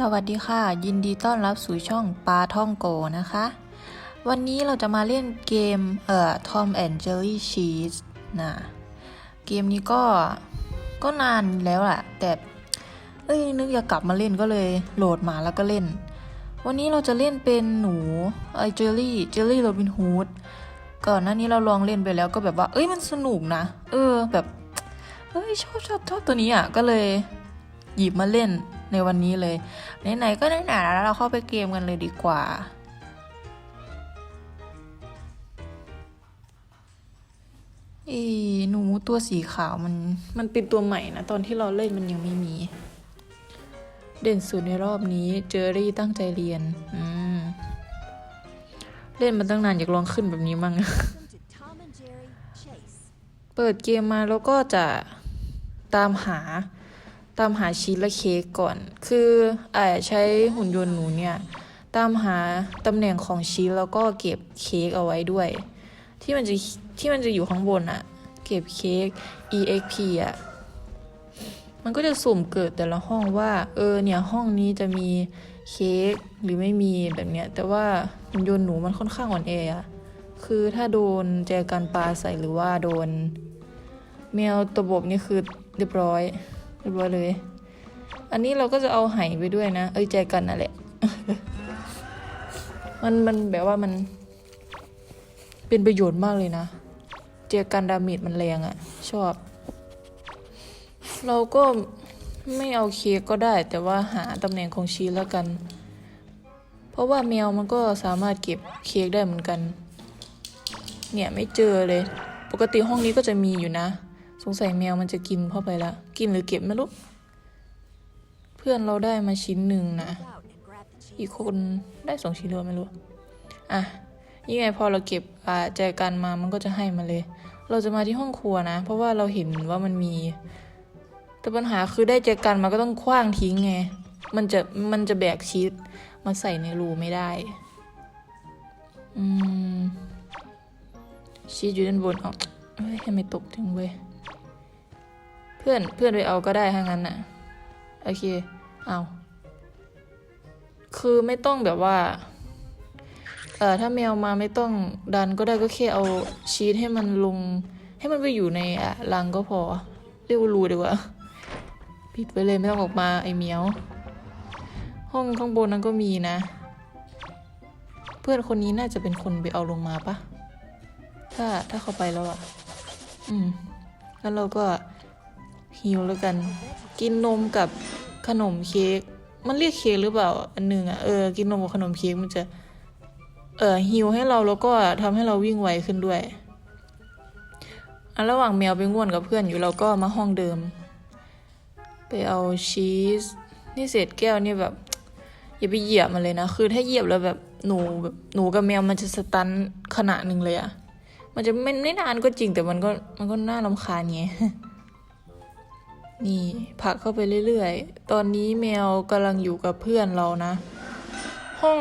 สวัสดีค่ะ ยินดีต้อนรับสู่ช่องปาท่องโกนะคะ วันนี้เราจะมาเล่นเกมเอ่อ Tom and Jerry Cheese นะเกมนี้ก็ก็นานแล้วแหละแต่เอ้ยนึกอยากกลับมาเล่นก็เลยโหลดมาแล้วก็เล่น วันนี้เราจะเล่นเป็นหนูไอเจอรี่เจอรี่โรบินฮูดก่อนหน้านี้เราลองเล่นไปแล้วก็แบบว่า เอ้ยมันสนุกนะ เออแบบเอ้ยชอบชอบชอบตัวนี้อะก็เลยหยิบมาเล่น ในวันนี้เลย ไหนๆก็ไหนๆแล้วเราเข้าไปเกมกันเลยดีกว่าเอ้หนูตัวสีขาวมันมันเป็นตัวใหม่นะ ตอนที่เราเล่นมันยังไม่มี เด่นสุดในรอบนี้เจอรี่ตั้งใจเรียน อืม เล่นมาตั้งนานอยากลองขึ้นแบบนี้มั่ง Welcome to Tom and Jerry Chase. เปิดเกมมาแล้วก็จะตามหา ตามหาชีสและเค้กก่อน คืออใช้หุ่นยนต์หนูเนี่ย ตามหาตำแหน่งของชีสแล้วก็เก็บเค้กเอาไว้ด้วย ที่มันจะที่มันจะอยู่ข้างบนอะเก็บเค้ก exp อะมันก็จะสุ่มเกิดแต่ละห้องว่า เออเนี่ยห้องนี้จะมีเค้กหรือไม่มีแบบเนี้ย แต่ว่าหุ่นยนต์หนูมันค่อนข้างอ่อนแออะคือถ้าโดนแจกันปลาใส่หรือว่าโดนแมวตบบบนี่คือเรียบร้อย รียบร้อยเลย อันนี้เราก็จะเอาไหไปด้วยนะ เอ้ยแจกันนั่นแหละ มันมันแบบว่ามัน เป็นประโยชน์มากเลยนะ เจอกันดาเมจมันแรงอะ่ะ ชอบ เราก็ไม่เอาเค้กก็ได้ แต่ว่าหาตำแหน่งของชีสแล้วกัน เพราะว่าแมวมันก็สามารถเก็บเค้กได้เหมือนกัน เนี่ยไม่เจอเลย ปกติห้องนี้ก็จะมีอยู่นะส งสัยแมวมันจะกินเข้าไปละกินหรือเก็บไม่รู้เพื่อนเราได้มาชิ้นหนึ่งนะ อีกคนได้สองชิ้นรือเล่าไม่รู้ อะยังไงพอเราเก็บอ่าแจกันมามันก็จะให้มาเลย เราจะมาที่ห้องครัวนะ เพราะว่าเราเห็นว่ามันมี แต่ปัญหาคือได้แจกันมาก็ต้องคว้างทิ้งไง มันจะมันจะแบกชีสมาใส่ในรูไม่ได้ อืมชีสอยู่ด้านบนเอาเอ้ยให้ไมตกถึงเว้ย พื่อนเพื่อนไปเอาก็ได้ถ้างั้นน่ะโอเคเอาคือไม่ต้องแบบว่า เอ่อถ้าแมวมาไม่ต้องดันก็ได้ก็แค่เอาชีสให้มันลง ให้มันไปอยู่ในอะรังก็พอ เรียกว่ารูดีกว่าปิดไปเลยไม่ต้องออกมาไอเมียว ห้องข้างบนนั้นก็มีนะ เพื่อนคนนี้น่าจะเป็นคนไปเอาลงมาปะถ้าถ้าเขาไปแล้วอะอืมแล้วเราก็ หิวแล้วกัน กินนมกับขนมเค้กมันเรียกเค้กหรือเปล่าอันหนึ่งอะเออกินนมกับขนมเค้กมันจะ เออหิวให้เราแล้วก็ทำให้เราวิ่งไวขึ้นด้วยอันระหว่างแมวไปง่วนกับเพื่อนอยู่เราก็มาห้องเดิม ไปเอาชีสนี่เศษแก้วนี่แบบ อย่าไปเหยียบมันเลยนะ คือถ้าเหยียบแล้วแบบหนูแบบหนูกับแมวมันจะสตันขนาดหนึ่งเลยอะมันจะไม่ไม่นานก็จริงแต่มันก็มันก็น่ารำคาญไง นี่ผักเข้าไปเรื่อยๆ ตอนนี้แมวกำลังอยู่กับเพื่อนเรานะ ห้อง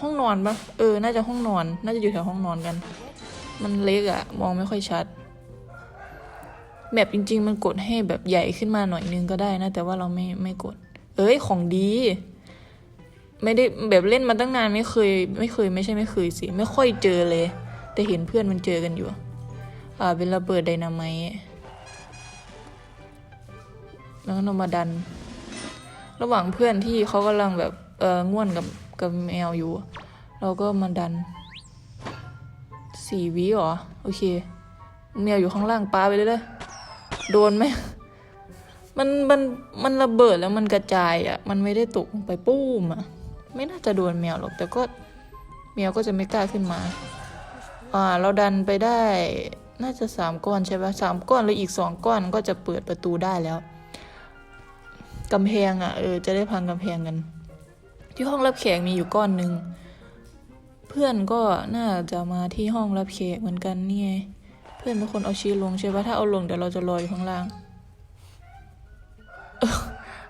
ห้องนอนปะเออ น่าจะห้องนอน น่าจะอยู่แถวห้องนอนกัน มันเล็กอะมองไม่ค่อยชัดแมปจริง ๆ มันกดให้แบบใหญ่ขึ้นมาหน่อยนึงก็ได้นะ แต่ว่าเราไม่ไม่กด เอ้ยของดี ไม่ได้แบบเล่นมาตั้งนานไม่เคย ไม่เคยไม่ใช่ไม่เคยสิ ไม่ค่อยเจอเลย แต่เห็นเพื่อนมันเจอกันอยู่ อ่าเป็นระเบิดไดนาไมต์ แล้วก็เรามาดัน ระหว่างเพื่อนที่เขากำลังแบบเออง่วนกับกับแมวอยู่ เราก็มาดันสี่วิเหรอ โอเค แมวอยู่ข้างล่างปาไปเลยเลยโดนไหมมันมันมันระเบิดแล้วมันกระจายอะ่ะ มันไม่ได้ตกลงไปปุ้มอะ่ะ ไม่น่าจะโดนแมวหรอก แต่ก็แมวก็จะไม่กล้าขึ้นมา อ่า เราดันไปได้ น่าจะสามก้อนใช่ปะสามก้อนแล้วอีกสองก้อนก็จะเปิดประตูได้แล้ว กำแพงอะ่ะเออจะได้พังกำแพงกัน ที่ห้องรับแขกมีอยู่ก้อนหนึ่งเพื่อนก็น่าจะมาที่ห้องรับแขกเหมือนกันนี่ไงเพื่อนเป็นคนเอาชีลงใช่ปะถ้าเอาลงเดี๋ยวเราจะลอยอยู่ข้างล่าง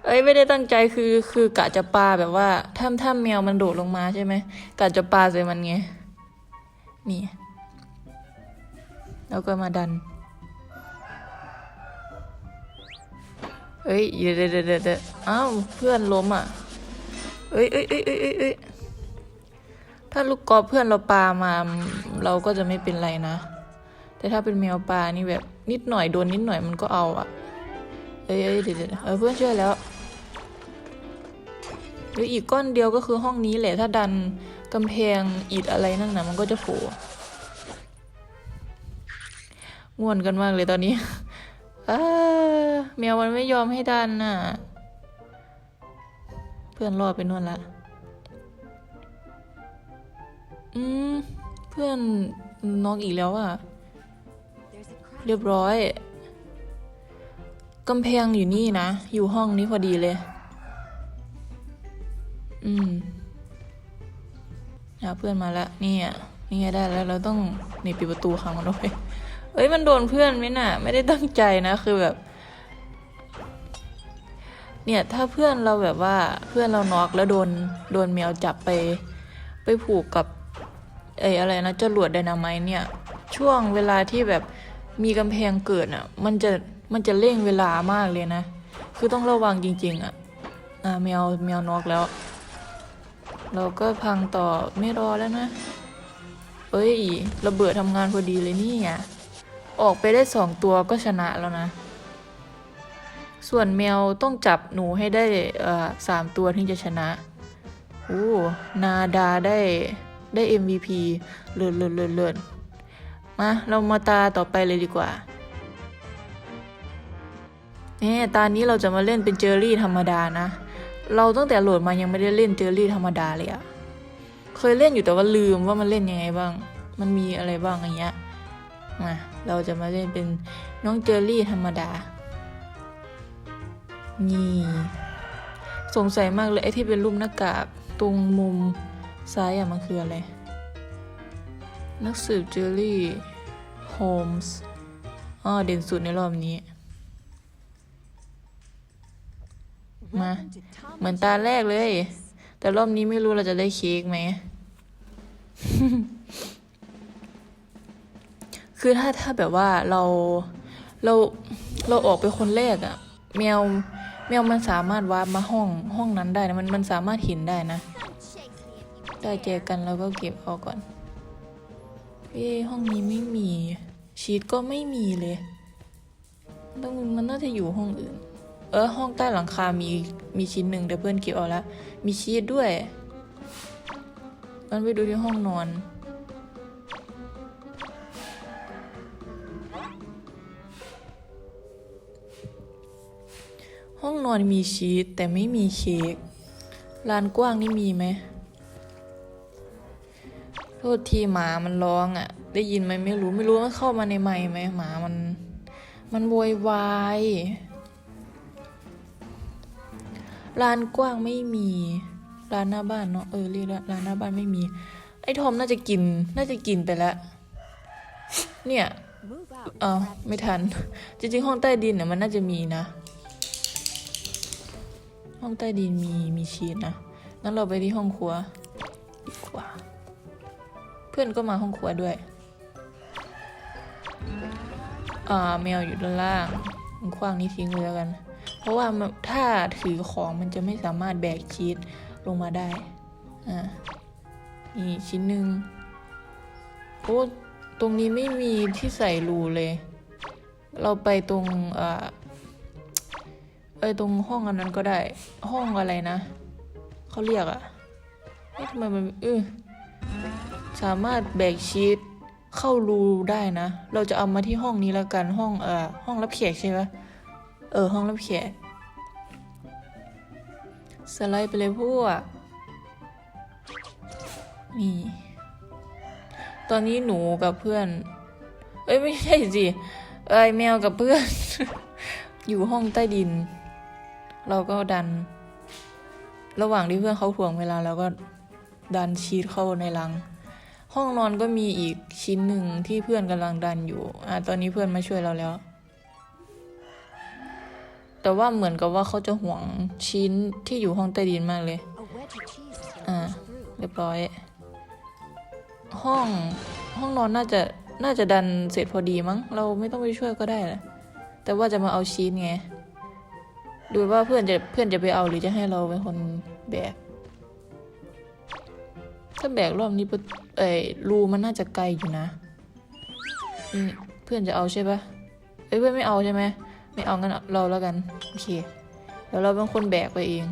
เอ้ยไม่ได้ตั้งใจคือคือกะจะปาแบบว่าถ้าถ้าแมวมันโดดลงมาใช่ไหมกะจะปาใส่มันไงนี่แล้วก็มาดัน เอ้ยเดี๋ยวเดี๋ยวเดี๋ยวเอ้าวเพื่อนล้มอะ เอ้ยเอ้ยเอ้ยเอ้ยเอ้ยอยถ้าลูกกอเพื่อนเราปามา เราก็จะไม่เป็นไรนะ แต่ถ้าเป็นแมวปลานี่แบบนิดหน่อยโดนนิดหน่อยมันก็เอาอะ เอ้ยเอ้ยเดี๋ยวเดี๋ยวเออเพื่อนช่วยแล้วหรืออีกก้อนเดียวก็คือห้องนี้แหละ ถ้าดันกำแพงอิฐอะไรนั่นนะมันก็จะโผล่ง่วนกันมากเลยตอนนี้ อ้าแมวมันไม่ยอมให้ดันน่ะ เพื่อนรอดไปนู่นละ อืม เพื่อนน้องอีกแล้วอะ เรียบร้อยกำแพงอยู่นี่นะ อยู่ห้องนี้พอดีเลย อืมหาเพื่อนมาแล้วนี่อะนี่ได้แล้ว เราต้องนี่ปิดประตูขังมันไว้ เอ้ยมันโดนเพื่อนไหมน่ะ ไม่ได้ตั้งใจนะคือแบบ เนี่ยถ้าเพื่อนเราแบบว่าเพื่อนเราน็อกแล้วโดนโดนแมวจับไป ไปผูกกับเอ้อะไรนะจรวดไดนาไมเนี่ย ช่วงเวลาที่แบบมีกำแพงเกิดอะ มันจะมันจะเร่งเวลามากเลยนะ คือต้องระวังจริง ๆ อะอ่าแมวแมวนอกแล้ว เราก็พังต่อไม่รอแล้วนะ เอ้ย ระเบิดทำงานพอดีเลยนี่อะ ออกไปได้สองตัวก็ชนะแล้วนะ ส่วนแมวต้องจับหนูให้ได้สามตัวถึงจะชนะโอ้นาดาได้ได้ MVP เลิศเลิศเลิศเลิศมา เรามาตาต่อไปเลยดีกว่าเนี่ยตานี้เราจะมาเล่นเป็นเจอรี่ธรรมดานะ เราตั้งแต่โหลดมายังไม่ได้เล่นเจอรี่ธรรมดาเลยอะเคยเล่นอยู่แต่ว่าลืมว่ามันเล่นยังไงบ้าง มันมีอะไรบ้างอย่างเงี้ย มาเราจะมาเล่นเป็นน้องเจอรี่ธรรมดา นี่ สงสัยมากเลยไอ้ที่เป็นรูปหน้ากากตรงมุมซ้ายอะมันคืออะไร นักสืบเจอรี่โฮมส์อ๋อเด่นสุดในรอบนี้ มา เหมือนตาแรกเลย แต่รอบนี้ไม่รู้เราจะได้เค้กไหม คือถ้าถ้าแบบว่าเราเราเราออกไปคนแรกอะแมวแมวมันสามารถวาร์ปมาห้องห้องนั้นได้นะมันมันสามารถเห็นได้นะ ได้เจอกันแล้วก็เก็บเอาก่อนเอ้ห้องนี้ไม่มี ชีตก็ไม่มีเลยต้องมันน่าจะอยู่ห้องอื่น เออห้องใต้หลังคา มีมีชิ้นหนึ่งเดี๋ยวเพื่อนเก็บเอาละมีชีตด้วยงั้นไปดูที่ห้องนอน นอนมีชีตแต่ไม่มีเค้กลานกว้างนี่มีไหมโทษทีหมามันร้องอะ่ะ ได้ยินไหมไม่รู้ไม่รู้มันเข้ามาในไมค์ไหมหมามัน มันโวยวายลานกว้างไม่มีลานหน้าบ้านเนาะเออเรียกแล้วลานหน้าบ้านไม่มี ไอ้ทอมน่าจะกิน น่าจะกินไปแล้วเนี่ย move out. เออไม่ทัน จริงๆ ห้องใต้ดินเนี่ยมันน่าจะมีนะ ห้องใต้ดินมีมีชีสนะงั้นเราไปที่ห้องครัวดีกว่า เพื่อนก็มาห้องครัวด้วยอ่าแมวอยู่ด้านล่างมันคว้างนี้ทิ้งเลยแล้วกัน เพราะว่าถ้าถือของมันจะไม่สามารถแบกชีสลงมาได้ อ่า นี่ชิ้นหนึ่งโอ้ตรงนี้ไม่มีที่ใส่รูเลย เราไปตรงอ่อ เอ้ยตรงห้องอันนั้นก็ได้ ห้องอะไรนะเขาเรียกอะเอ๊ะทำไมมันเออสามารถแบกชีตเข้ารูได้นะ เราจะเอามาที่ห้องนี้แล้วกันห้องเอ่อห้องรับแขกใช่ไหมเออห้องรับแขกสไลด์ไปเลยพวกนี่ ตอนนี้หนูกับเพื่อน เอ้ยไม่ใช่สิ เอ้ยแมวกับเพื่อน อยู่ห้องใต้ดิน เราก็ดัน ระหว่างที่เพื่อนเขาถ่วงเวลาเราก็ดันชีตเข้าในรัง ห้องนอนก็มีอีกชิ้นหนึ่งที่เพื่อนกำลังดันอยู่อ่าตอนนี้เพื่อนมาช่วยเราแล้ว แต่ว่าเหมือนกับว่าเขาจะห่วงชิ้นที่อยู่ห้องใต้ดินมากเลย A wedge of cheese is gonna Ah. push through. เรียบร้อย ห้องห้องนอนน่าจะน่าจะดันเสร็จพอดีมั้ง เราไม่ต้องไปช่วยก็ได้แหละแต่ว่าจะมาเอาชีสไง ดูว่าเพื่อนจะเพื่อนจะไปเอาหรือจะให้เราเป็นคนแบก ถ้าแบกรอบนี้ประเอ้รูมันน่าจะไกลอยู่นะ เพื่อนจะเอาใช่ปะเอ้ยเพื่อนไม่เอาใช่ไหมไม่เอางั้นเราแล้วกันโอเคเดี๋ยวเราเป็นคนแบกไปเอง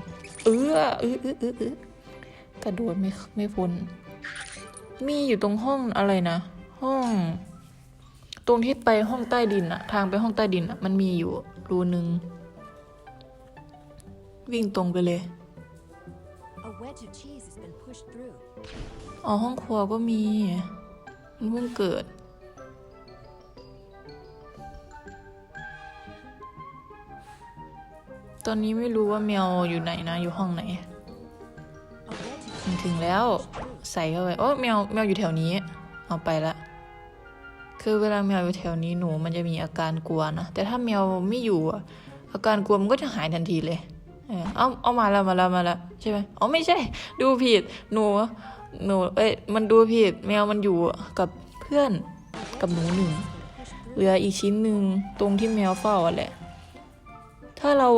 เออเออเออเออเออกระโดดไม่ไม่พ้นมีอยู่ตรงห้องอะไรนะห้อง ตรงที่ไปห้องใต้ดินอะทางไปห้องใต้ดินอะมันมีอยู่รูนึง วิ่งตรงไปเลย A wedge of cheese has been pushed through. อ๋อห้องครัวก็มี มันเพิ่งเกิด ตอนนี้ไม่รู้ว่าแมวอยู่ไหนนะ อยู่ห้องไหน A wedge of มันถึงแล้วใส่เข้าไป โอ้แมวแมวอยู่แถวนี้ เอาไปละ คือเวลาแมวอยู่แถวนี้หนูมันจะมีอาการกลัวนะ แต่ถ้าแมวไม่อยู่อะอาการกลัวมันก็จะหายทันทีเลย เออเอาเอามาแล้วมาแล้วมาแล้วใช่ไหมอ๋อไม่ใช่ ดูผิดหนูหนูเอ้ยมันดูผิด แมวมันอยู่กับเพื่อนกับหนูหนึ่งเหลืออีกชิ้นหนึ่งตรงที่แมวเฝ้าอะแหละ ถ้าเรา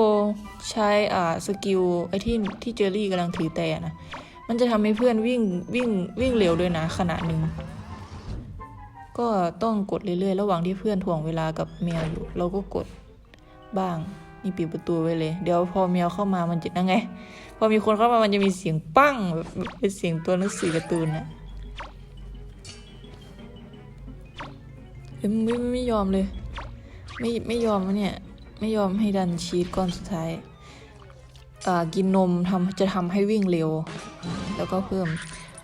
ใช้อ่าสกิลไอ้ที่ที่เจอรี่กำลังถือแต่นะมันจะทำให้เพื่อนวิ่งวิ่งวิ่งเร็วด้วยนะขณะหนึ่งก็ต้องกดเรื่อยๆ ระหว่างที่เพื่อนถ่วงเวลากับแมวอยู่ เราก็กดบ้าง นี่ปิดประตูไว้เลย เดี๋ยวพอแมวเข้ามามันจะยังไง พอมีคนเข้ามามันจะมีเสียงปั้งแบบเป็นเสียงตัวหนังสือการ์ตูนอะเฮ้ยมึงไม่ไม่ไม่ยอมเลย ไม่ไม่ยอมวะเนี่ย ไม่ยอมให้ดันชีสก้อนสุดท้ายอ่ากินนมทำจะทำให้วิ่งเร็ว แล้วก็เพิ่ม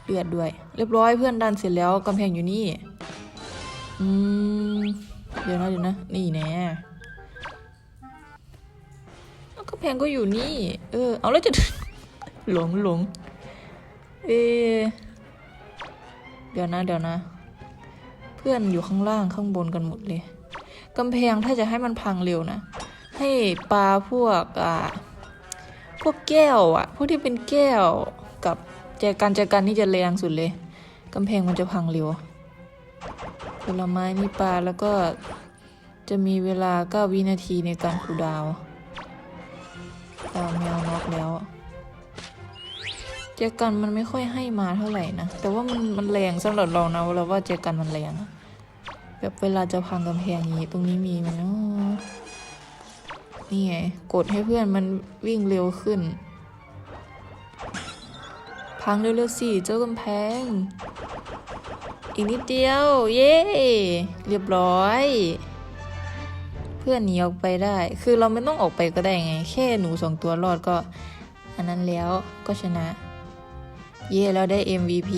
เลือดด้วย เรียบร้อยเพื่อนดันเสร็จแล้วกำแพงอยู่นี่ อืม เดี๋ยวนะเดี๋ยวนะ นี่แน่ กำแพงก็อยู่นี่ เออ เอาแล้วจะ หลงหลงเอเดี๋ยวนะ เดี๋ยวนะ เพื่อนอยู่ข้างล่างข้างบนกันหมดเลยกำแพงถ้าจะให้มันพังเร็วนะ ให้ปลาพวกอ่าพวกแก้วอะพวกที่เป็นแก้วกับแจกันแจกันนี่จะแรงสุดเลยกำแพงมันจะพังเร็วผลไม้นี่ปลาแล้วก็จะมีเวลาเก้าวินาทีในการคูดาว น์เอาแมวน็อกแล้วแจกันมันไม่ค่อยให้มาเท่าไหร่นะ แต่ว่ามันมันแรงสำหรับเรานะเราว่าแจกันมันแรงแบบเวลาจะพังกำแพงนี้ตรงนี้มีไหมเนนี่ไงกดให้เพื่อนมันวิ่งเร็วขึ้น พังเร็วๆสิเจ้ากำแพง อีกนิดเดียว เย้ เรียบร้อย เพื่อนหนีออกไปได้ คือเราไม่ต้องออกไปก็ได้ไง แค่หนูสองตัวรอดก็ อันนั้นแล้วก็ชนะ เย่แล้วได้ MVP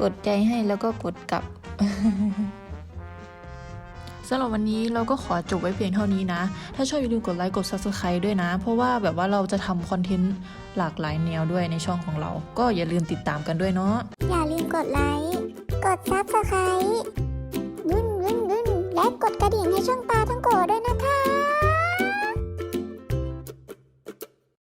กดใจให้แล้วก็กดกลับสำหรับวันนี้เราก็ขอจบไว้เพียงเท่านี้นะ ถ้าชอบอย่าลืมกดไลค์กด subscribe ด้วยนะ เพราะว่าแบบว่าเราจะทำคอนเทนต์หลากหลายแนวด้วยในช่องของเรา ก็อย่าลืมติดตามกันด้วยเนาะ อย่าลืมกดไลค์ กดซั และกดกระดิ่งให้ช่องตาทั้งโกด้วยนะคะ